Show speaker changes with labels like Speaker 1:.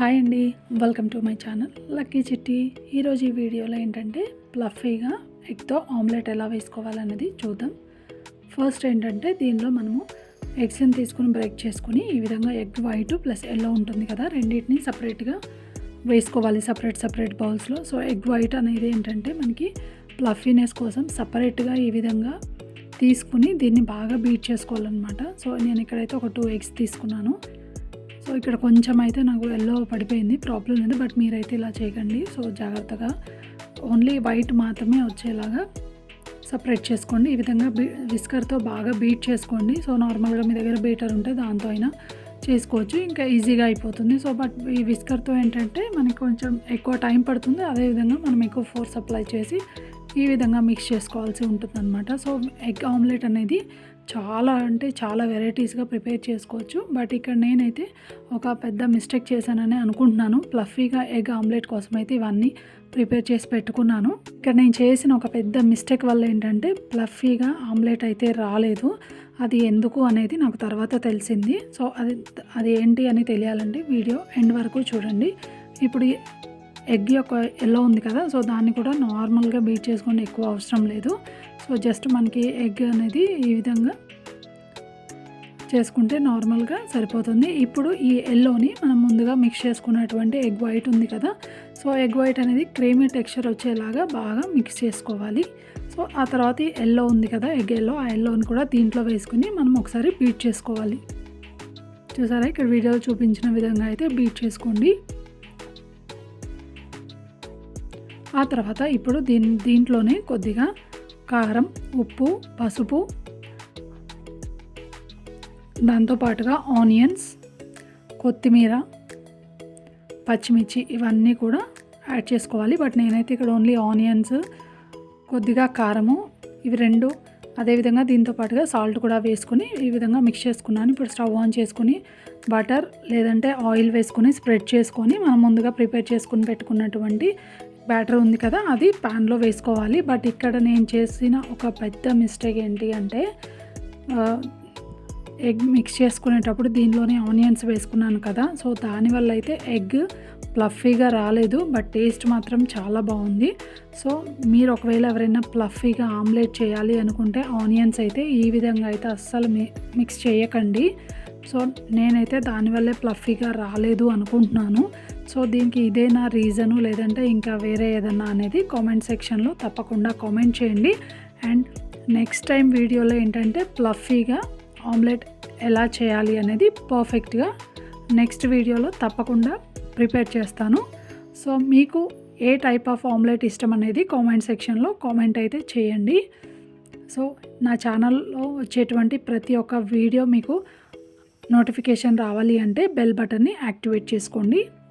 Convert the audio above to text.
Speaker 1: Hi అండి welcome to my channel lucky Chitti ఈరోజు ఈ వీడియోలో ఏంటంటే ప్లఫీగా ఎగ్తో ఆమ్లెట్ ఎలా వేసుకోవాలన్నది చూద్దాం. ఫస్ట్ ఏంటంటే దీనిలో మనము ఎగ్స్ని తీసుకుని బ్రేక్ చేసుకుని ఈ విధంగా ఎగ్ వైట్ ప్లస్ ఎల్లో ఉంటుంది కదా రెండింటిని సపరేట్గా వేసుకోవాలి సపరేట్ సపరేట్ బౌల్స్లో సో ఎగ్ వైట్ అనేది ఏంటంటే మనకి ప్లఫీనెస్ కోసం సపరేట్గా ఈ విధంగా తీసుకుని దీన్ని బాగా బీట్ చేసుకోవాలన్నమాట. సో నేను ఇక్కడైతే ఒక టూ ఎగ్స్ తీసుకున్నాను. సో ఇక్కడ కొంచెం అయితే నాకు ఎల్లో పడిపోయింది. ప్రాబ్లం లేదు బట్ మీరైతే ఇలా చేయకండి. సో జాగ్రత్తగా ఓన్లీ వైట్ మాత్రమే వచ్చేలాగా సపరేట్ చేసుకోండి. ఈ విధంగా బీ విస్కర్తో బాగా బీట్ చేసుకోండి. సో నార్మల్గా మీ దగ్గర బీటర్ ఉంటే దాంతో అయినా చేసుకోవచ్చు. ఇంకా ఈజీగా అయిపోతుంది. సో బట్ ఈ విస్కర్తో ఏంటంటే మనకి కొంచెం ఎక్కువ టైం పడుతుంది. అదేవిధంగా మనం ఎక్కువ ఫోర్స్ అప్లై చేసి ఈ విధంగా మిక్స్ చేసుకోవాల్సి ఉంటుందన్నమాట. సో ఎగ్ ఆమ్లెట్ అనేది చాలా అంటే చాలా వెరైటీస్గా ప్రిపేర్ చేసుకోవచ్చు. బట్ ఇక్కడ నేనైతే ఒక పెద్ద మిస్టేక్ చేశానని అనుకుంటున్నాను. ప్లఫీగా ఎగ్ ఆమ్లెట్ కోసం అయితే ఇవన్నీ ప్రిపేర్ చేసి పెట్టుకున్నాను. ఇక్కడ నేను చేసిన ఒక పెద్ద మిస్టేక్ వల్ల ఏంటంటే ప్లఫీగా ఆమ్లెట్ అయితే రాలేదు. అది ఎందుకు అనేది నాకు తర్వాత తెలిసింది. సో అది అది ఏంటి అని తెలియాలంటే వీడియో ఎండ్ వరకు చూడండి. ఇప్పుడు ఎగ్ యొక్క ఎల్లో ఉంది కదా సో దాన్ని కూడా నార్మల్గా బీట్ చేసుకోండి ఎక్కువ అవసరం లేదు. సో జస్ట్ మనకి ఎగ్ అనేది ఈ విధంగా చేసుకుంటే నార్మల్గా సరిపోతుంది. ఇప్పుడు ఈ ఎల్లోని మనం ముందుగా మిక్స్ చేసుకున్నటువంటి ఎగ్ వైట్ ఉంది కదా సో ఎగ్ వైట్ అనేది క్రీమీ టెక్స్చర్ వచ్చేలాగా బాగా మిక్స్ చేసుకోవాలి. సో ఆ తర్వాత ఈ ఎల్లో ఉంది కదా ఎగ్ ఎల్లో ఆ ఎల్లోని కూడా దీంట్లో వేసుకుని మనం ఒకసారి బీట్ చేసుకోవాలి. చూసారా ఇక్కడ వీడియోలో చూపించిన విధంగా అయితే బీట్ చేసుకోండి. ఆ తర్వాత ఇప్పుడు దీని దీంట్లోనే కొద్దిగా కారం ఉప్పు పసుపు దాంతోపాటుగా ఆనియన్స్ కొత్తిమీర పచ్చిమిర్చి ఇవన్నీ కూడా యాడ్ చేసుకోవాలి. బట్ నేనైతే ఇక్కడ ఓన్లీ ఆనియన్స్ కొద్దిగా కారము ఇవి రెండు. అదేవిధంగా దీంతో పాటుగా సాల్ట్ కూడా వేసుకుని ఈ విధంగా మిక్స్ చేసుకున్నాను. ఇప్పుడు స్టవ్ ఆన్ చేసుకుని బటర్ లేదంటే ఆయిల్ వేసుకొని స్ప్రెడ్ చేసుకొని మనం ముందుగా ప్రిపేర్ చేసుకుని పెట్టుకున్నటువంటి బ్యాటర్ ఉంది కదా అది ప్యాన్లో వేసుకోవాలి. బట్ ఇక్కడ నేను చేసిన ఒక పెద్ద మిస్టేక్ ఏంటి అంటే ఎగ్ మిక్స్ చేసుకునేటప్పుడు దీనిలోనే ఆనియన్స్ వేసుకున్నాను కదా. సో దానివల్ల అయితే ఎగ్ ప్లఫీగా రాలేదు బట్ టేస్ట్ మాత్రం చాలా బాగుంది. సో మీరు ఒకవేళ ఎవరైనా ప్లఫీగా ఆమ్లెట్ చేయాలి అనుకుంటే ఆనియన్స్ అయితే ఈ విధంగా అయితే అస్సలు మిక్స్ చేయకండి. సో నేనైతే దానివల్లే ప్లఫీగా రాలేదు అనుకుంటున్నాను. సో దీనికి ఇదే నా రీజను లేదంటే ఇంకా వేరే ఏదన్నా అనేది కామెంట్ సెక్షన్లో తప్పకుండా కామెంట్ చేయండి. అండ్ నెక్స్ట్ టైం వీడియోలో ఏంటంటే ప్లఫీగా ఆమ్లెట్ ఎలా చేయాలి అనేది పర్ఫెక్ట్గా నెక్స్ట్ వీడియోలో తప్పకుండా ప్రిపేర్ చేస్తాను. సో మీకు ఏ టైప్ ఆఫ్ ఆమ్లెట్ ఇష్టం అనేది కామెంట్ సెక్షన్లో కామెంట్ అయితే చేయండి. సో నా ఛానల్లో వచ్చేటువంటి ప్రతి ఒక్క వీడియో మీకు నోటిఫికేషన్ రావాలి అంటే బెల్ బటన్ని యాక్టివేట్ చేసుకోండి.